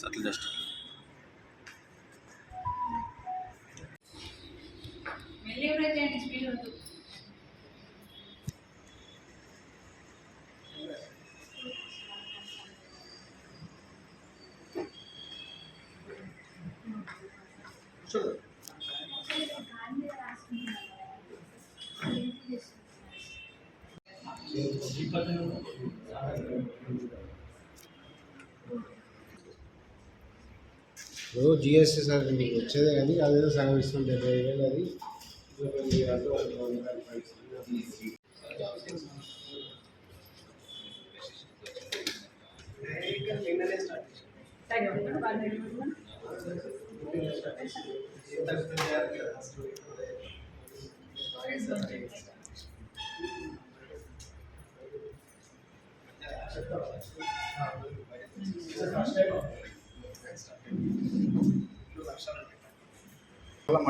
సట్లు ఇప్పుడు GST sir మీకు వచ్చేదే కానీ అదేదో సగం ఇస్తుంది డెబ్బై వేలు అది మీరు అంటే మా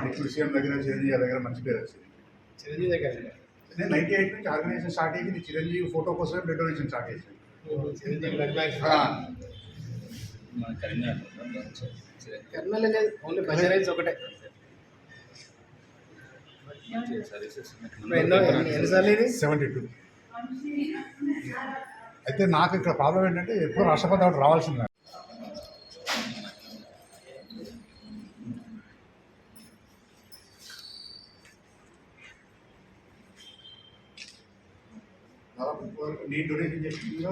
డిప్యూటీ సీఎం దగ్గర చిరంజీవి గారి దగ్గర మంచి పేరు వచ్చింది చిరంజీవి దగ్గర నేను నైన్టీ ఎయిట్ నుంచి ఆర్గనైజేషన్ స్టార్ట్ అయ్యింది చిరంజీవి ఫోటో కోసమే బ్లడ్ డొనేషన్ స్టార్ట్ చేసింది చిరంజీవి బ్లడ్ బ్యాంక్ మన కరీంనగర్ ఒకటే. Seventy two. అయితే నాకు ఇక్కడ ప్రాబ్లం ఏంటంటే ఎప్పుడు రాష్ట్రపతి అవార్డు రావాల్సిందే. నేను డొనేషన్ చేసిందిగా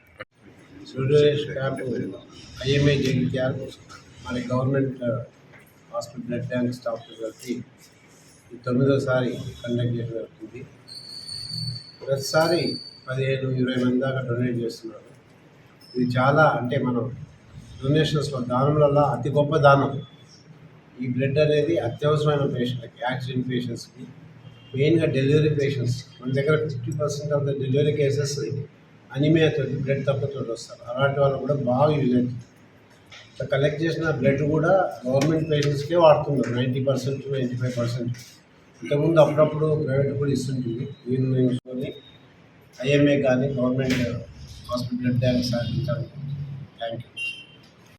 ఈ సురేష్ క్యాంప్ ఐఎంఏ జగిత్యాల మన government uh, hospital blood bank staff కలిపి తొమ్మిదోసారి కండక్ట్ చేయడం జరుగుతుంది. ప్రతిసారి పదిహేను ఇరవై మంది దాకా డొనేట్ చేస్తున్నారు. ఇది చాలా అంటే మనం డొనేషన్స్లో దానంలలో అతి గొప్ప దానం. ఈ బ్లడ్ అనేది అత్యవసరమైన పేషెంట్కి యాక్సిడెంట్ పేషెంట్స్కి మెయిన్గా డెలివరీ పేషెంట్స్ మన దగ్గర fifty percent of the delivery cases అనిమియాతో blood తక్కువతో వస్తారు. అలాంటి వాళ్ళు కూడా బాగా యూజ్ అవుతుంది ఇట్లా కలెక్ట్ చేసిన బ్లడ్ కూడా గవర్నమెంట్ పేషెంట్స్కే వాడుతున్నారు. Ninety percent ninety five percent. ఇంతకుముందు అప్పుడప్పుడు ప్రైవేట్ కూడా ఇస్తుంటుంది. దీన్ని చూసుకొని ఐఎంఏ కానీ గవర్నమెంట్ హాస్పిటల్ బ్లడ్ బ్యాంక్ సాధించాలి థ్యాంక్ యూ